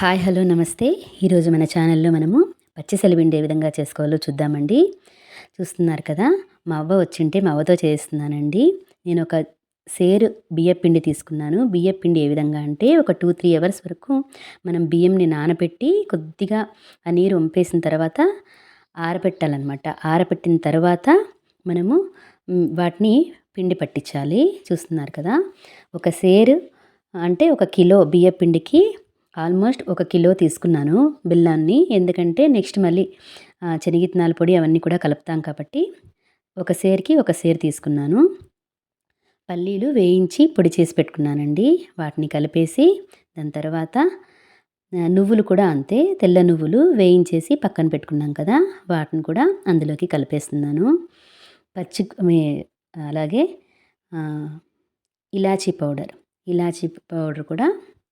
Hi hello నమస్తే. ఈరోజు మన ఛానల్లో మనము పచ్చి సెలవిండి ఏ విధంగా చేసుకోవాలో చూద్దామండి. చూస్తున్నారు కదా మా అవ్వ వచ్చింటే మా అవ్వతో చేస్తున్నానండి. నేను ఒక సేరు బియ్యం పిండి తీసుకున్నాను. బియ్యం పిండి ఏ విధంగా అంటే ఒక టూ త్రీ అవర్స్ వరకు మనం బియ్యంని నానబెట్టి కొద్దిగా ఆ నీరు వంపేసిన తర్వాత ఆరబెట్టాలన్నమాట. ఆరబెట్టిన తర్వాత మనము వాటిని పిండి పట్టించాలి. చూస్తున్నారు కదా ఒక సేరు అంటే ఒక కిలో బియ్యపిండికి ఆల్మోస్ట్ ఒక కిలో తీసుకున్నాను బెల్లాన్ని. ఎందుకంటే నెక్స్ట్ మళ్ళీ శనగిత్తనాల పొడి అవన్నీ కూడా కలుపుతాం కాబట్టి ఒక సేర్కి ఒక సేర్ తీసుకున్నాను. పల్లీలు వేయించి పొడి చేసి పెట్టుకున్నానండి. వాటిని కలిపేసి దాని తర్వాత నువ్వులు కూడా అంతే తెల్ల నువ్వులు వేయించేసి పక్కన పెట్టుకున్నాం కదా వాటిని కూడా అందులోకి కలిపేస్తున్నాను. పచ్చి అలాగే ఇలాచీ పౌడర్ ఇలాచీ పౌడర్ కూడా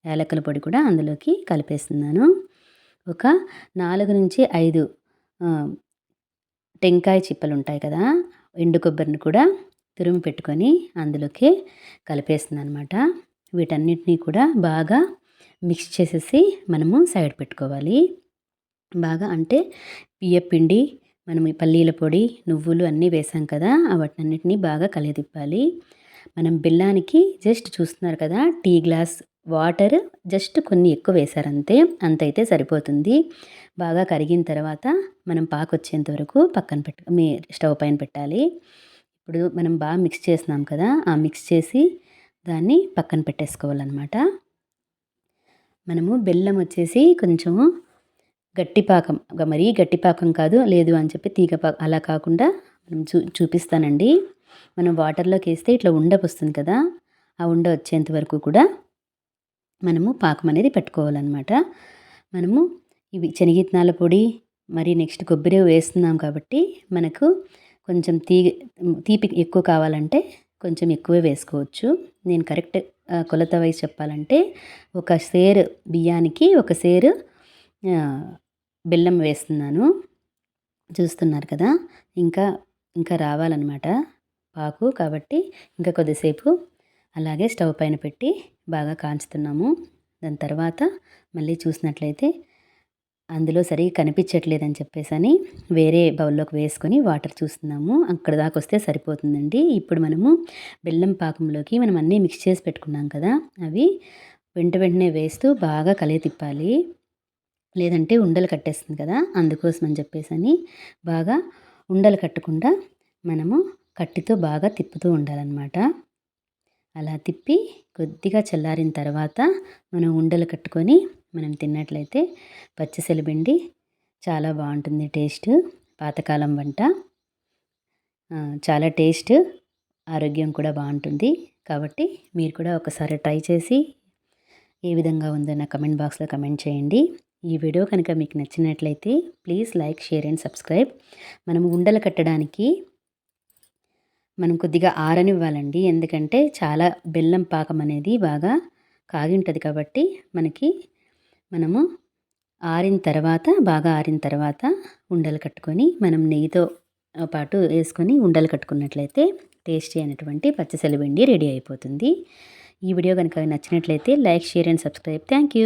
యాలకుల పొడి కూడా అందులోకి కలిపేస్తున్నాను. ఒక నాలుగు నుంచి ఐదు టెంకాయ చిప్పలు ఉంటాయి కదా ఎండు కొబ్బరిని కూడా తురుము పెట్టుకొని అందులోకి కలిపేస్తున్నాను అనమాట వీటన్నిటినీ కూడా బాగా మిక్స్ చేసేసి మనము సైడ్ పెట్టుకోవాలి. బాగా అంటే బియ్యపిండి మనం ఈ పల్లీల పొడి నువ్వులు అన్నీ వేసాం కదా వాటినన్నిటినీ బాగా కలియదిప్పాలి మనం బెల్లానికి జస్ట్ చూస్తున్నారు కదా టీ గ్లాస్ వాటర్ జస్ట్ కొన్ని ఎక్కువ వేశారంతే అంతైతే అంత. అయితే సరిపోతుంది. బాగా కరిగిన తర్వాత మనం పాకు వచ్చేంత వరకు పక్కన పెట్ట మీ స్టవ్ పైన పెట్టాలి. ఇప్పుడు మనం బాగా మిక్స్ చేసినాం కదా ఆ మిక్స్ చేసి దాన్ని పక్కన పెట్టేసుకోవాలన్నమాట. మనము బెల్లం వచ్చేసి కొంచెము గట్టి పాకం మరీ గట్టి పాకం కాదు లేదు అని చెప్పి తీగపాకం అలా కాకుండా మనం చూ చూపిస్తానండి. మనం వాటర్లోకి వేస్తే ఇట్లా ఉండ వస్తుంది కదా ఆ ఉండ వచ్చేంత వరకు కూడా మనము పాకం అనేది పెట్టుకోవాలన్నమాట. మనము ఇవి శనగిత్నాల పొడి మరి నెక్స్ట్ కొబ్బరి వేస్తున్నాం కాబట్టి మనకు కొంచెం తీ తీపి ఎక్కువ కావాలంటే కొంచెం ఎక్కువే వేసుకోవచ్చు. నేను కరెక్ట్ కొలత వయసు చెప్పాలంటే ఒక సేరు బియ్యానికి ఒక సేరు బెల్లం వేస్తున్నాను. చూస్తున్నారు కదా? ఇంకా ఇంకా రావాలన్నమాట. పాకు కాబట్టి ఇంకా కొద్దిసేపు అలాగే స్టవ్ పైన పెట్టి బాగా కాంచుతున్నాము. దాని తర్వాత మళ్ళీ చూసినట్లయితే అందులో సరిగ్గా కనిపించట్లేదని చెప్పేసి అని వేరే బౌల్లోకి వేసుకొని వాటర్ చూస్తున్నాము. అక్కడ దాకా వస్తే సరిపోతుందండి. ఇప్పుడు మనము బెల్లం పాకంలోకి మనం అన్నీ మిక్స్ చేసి పెట్టుకున్నాం కదా అవి వెంట వెంటనే వేస్తూ బాగా కలియ తిప్పాలి. లేదంటే ఉండలు కట్టేస్తుంది కదా అందుకోసం అని చెప్పేసి అని బాగా ఉండలు కట్టకుండా మనము కట్టితో బాగా తిప్పుతూ ఉండాలన్నమాట. అలా తిప్పి కొద్దిగా చల్లారిన తర్వాత మనం ఉండలు కట్టుకొని మనం తిన్నట్లయితే పచ్చిసెలబిండి చాలా బాగుంటుంది టేస్ట్ పాతకాలం వంట. చాలా టేస్ట్ ఆరోగ్యం కూడా బాగుంటుంది. కాబట్టి మీరు కూడా ఒకసారి ట్రై చేసి ఏ విధంగా ఉందో నా కమెంట్ బాక్స్లో కమెంట్ చేయండి. ఈ వీడియో కనుక మీకు నచ్చినట్లయితే please like share and subscribe. మనం ఉండలు కట్టడానికి మనం కొద్దిగా ఆరనివ్వాలండి. ఎందుకంటే చాలా బెల్లం పాకం అనేది బాగా కాగి ఉంటుంది కాబట్టి మనకి మనము ఆరిన తర్వాత బాగా ఆరిన తర్వాత ఉండలు కట్టుకొని మనం నెయ్యితో పాటు వేసుకొని ఉండలు కట్టుకున్నట్లయితే టేస్టీ అయినటువంటి పచ్చసెలబిండి రెడీ అయిపోతుంది. ఈ వీడియో కనుక నచ్చినట్లయితే like share and subscribe. Thank you.